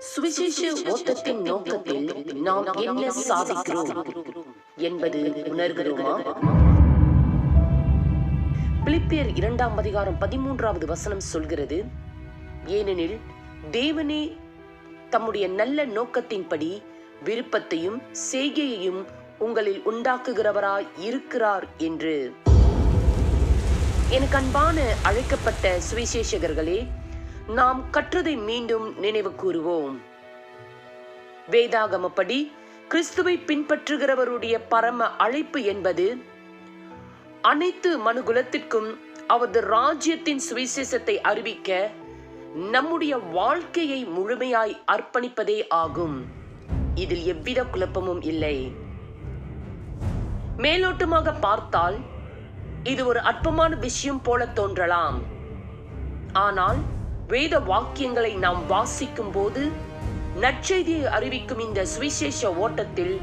சுவிசேஷ ஓட்டத்தின் நோக்கத்தில் நாம் என்ன சாதிக்கிறோம்? என்பது உணர்கிறோமா? பிலிப்பியர் இரண்டாம் அதிகாரம் பதிமூன்றாவது வசனம் சொல்கிறது ஏனெனில் தேவனே தம்முடைய நல்ல நோக்கத்தின்படி விருப்பத்தையும் செய்கையையும் உங்களில் உண்டாக்குகிறவராய் இருக்கிறார் என்று. எனக்கு அன்பான அழைக்கப்பட்ட சுவிசேஷகர்களே நாம் கற்றதை மீண்டும் நினைவு கூறுவோம். வேதாகமப்படி கிறிஸ்துவை பின்பற்றுகிறவருடைய பரம அழைப்பு என்பது அனைத்து மனுகுலத்திற்கும் அவரது ராஜ்யத்தின் சுவிசேஷத்தை அறிவிக்க நம்முடைய வாழ்க்கையை முழுமையாய் அர்ப்பணிப்பதே ஆகும். இதில் எவ்வித குழப்பமும் இல்லை. மேலோட்டமாக பார்த்தால் இது ஒரு அற்பமான விஷயம் போல தோன்றலாம். ஆனால் வேத வாக்கியங்களை நாம் வாசிக்கும் போது நற்செய்தியை அறிவிக்கும் இந்த சுவிசேஷ ஓட்டத்தில்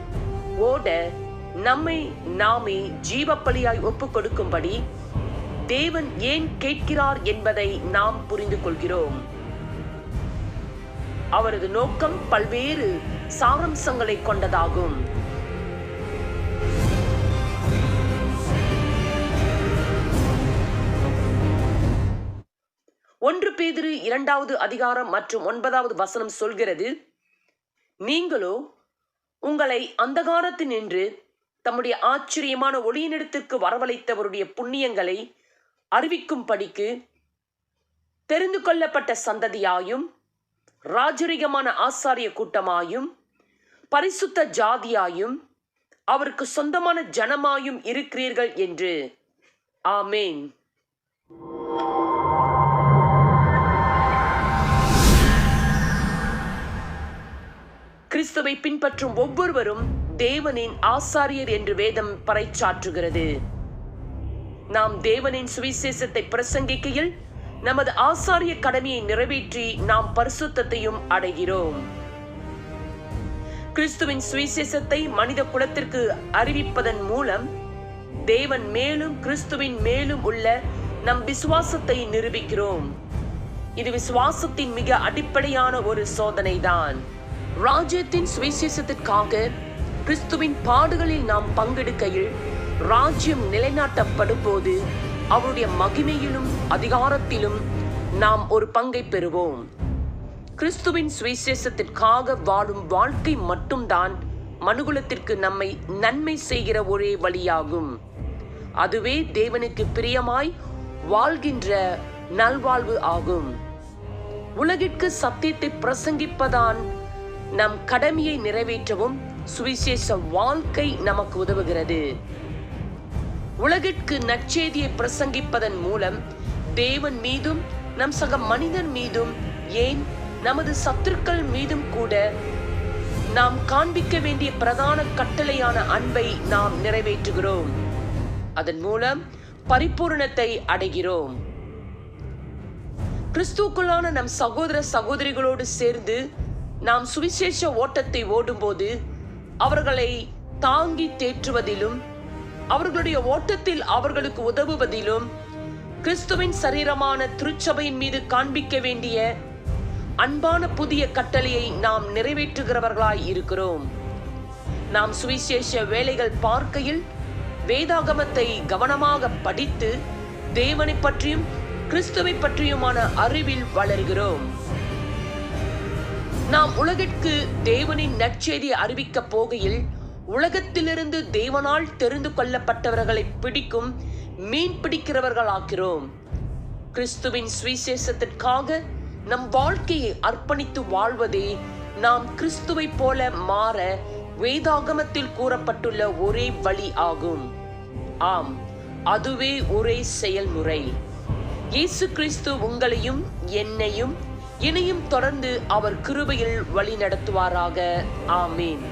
ஓட நம்மை நாமே ஜீவப்பலியாய் ஒப்புக் கொடுக்கும்படி தேவன் ஏன் கேட்கிறார் என்பதை நாம் புரிந்து கொள்கிறோம். அவரது நோக்கம் பல்வேறு சாரம்சங்களை கொண்டதாகும். ஒன்று பேதிரு இரண்டாவது அதிகாரம் மற்றும் ஒன்பதாவது வசனம் சொல்கிறது நீங்களோ உங்களை அந்தகாரத்தில் நின்று தம்முடைய ஆச்சரியமான ஒளியினிடத்திற்கு வரவழைத்தவருடைய புண்ணியங்களை அறிவிக்கும்படிக்கு தெரிந்து கொள்ளப்பட்ட சந்ததியாயும் ராஜரிகமான ஆசாரிய கூட்டமாயும் பரிசுத்த ஜாதியாயும் அவருக்கு சொந்தமான ஜனமாயும் இருக்கிறீர்கள் என்று. ஆமேன். கிறிஸ்துவை பின்பற்றும் ஒவ்வொருவரும் தேவனின் ஆசாரியர் என்று வேதம் பறைச்சாற்றுகிறது நாம் தேவனின் சுவிசேஷத்தை பிரசங்கிக்கையில் நமது ஆசாரிய கடமையை நிறைவேற்றி நாம் பரிசுத்தையும் அடைகிறோம். கிறிஸ்துவின் சுவிசேஷத்தை மனித குலத்திற்கு அறிவிப்பதன் மூலம் தேவன் மேலும் கிறிஸ்துவின் மேலும் உள்ள நம் விசுவாசத்தை நிரூபிக்கிறோம். இது விசுவாசத்தின் மிக அடிப்படையான ஒரு சோதனைதான். ராஜ்யத்தின் சுவிசேஷத்திற்காக கிறிஸ்துவின் பாடுகளில் நாம் பங்கெடுக்கையில் ராஜ்யம் நிலைநாட்டப்படும் போது அவருடைய மகிமையிலும் அதிகாரத்திலும் நாம் ஒரு பங்கை பெறுவோம். கிறிஸ்துவின் சுவிசேஷத்திற்காக வாழும் வாழ்க்கை மட்டும்தான் மனுகுலத்திற்கு நம்மை நன்மை செய்கிற ஒரே வழியாகும். அதுவே தேவனுக்கு பிரியமாய் வாழ்கின்ற நல்வாழ்வு ஆகும். உலகிற்கு சத்தியத்தை பிரசங்கிப்பதான் நம் கடமையை நிறைவேற்றவும் சுவிசேஷ வாழ்க்கை நமக்கு உதவுகிறது. உலகிற்கு நற்செய்தியை பிரசங்கிப்பதன் மூலம் தேவன் மீதும் நம் சக மனிதன் மீதும் ஏன் நமது சத்துருக்கள் மீதும் கூட நாம் காண்பிக்க வேண்டிய பிரதான கட்டளையான அன்பை நாம் நிறைவேற்றுகிறோம். அதன் மூலம் பரிபூரணத்தை அடைகிறோம். கிறிஸ்துக்குள்ளான நம் சகோதர சகோதரிகளோடு சேர்ந்து நாம் சுவிசேஷ ஓட்டத்தை ஓடும்போது அவர்களை தாங்கி தேற்றுவதிலும் அவர்களுடைய ஓட்டத்தில் அவர்களுக்கு உதவுவதிலும் கிறிஸ்துவின் சரீரமான திருச்சபையின் மீது காண்பிக்க வேண்டிய அன்பான புதிய கட்டளையை நாம் நிறைவேற்றுகிறவர்களாய் இருக்கிறோம். நாம் சுவிசேஷ வேலைகள் பார்க்கையில் வேதாகமத்தை கவனமாக படித்து தேவனை பற்றியும் கிறிஸ்துவை பற்றியுமான அறிவில் வளர்கிறோம். நாம் உலகிற்கு தேவனின் நற்செய்தி அறிவிக்கப் போகையில் உலகத்திலிருந்து தேவனால் தெரிந்து கொள்ளப்பட்டவர்களை பிடிக்கும் மீன் பிடிக்கிறவர்களாக்கிறோம். கிறிஸ்துவின் சுவிசேஷத்திற்காக நம் வாழ்க்கையை அர்ப்பணித்து வாழ்வதே நாம் கிறிஸ்துவை போல மாற வேதாகமத்தில் கூறப்பட்டுள்ள ஒரே வழி ஆகும். ஆம் அதுவே ஒரே செயல்முறை. இயேசு கிறிஸ்து உங்களையும் என்னையும் இனியும் தொடர்ந்து அவர் கிருபையில் வழி நடத்துவாராக ஆமீன்.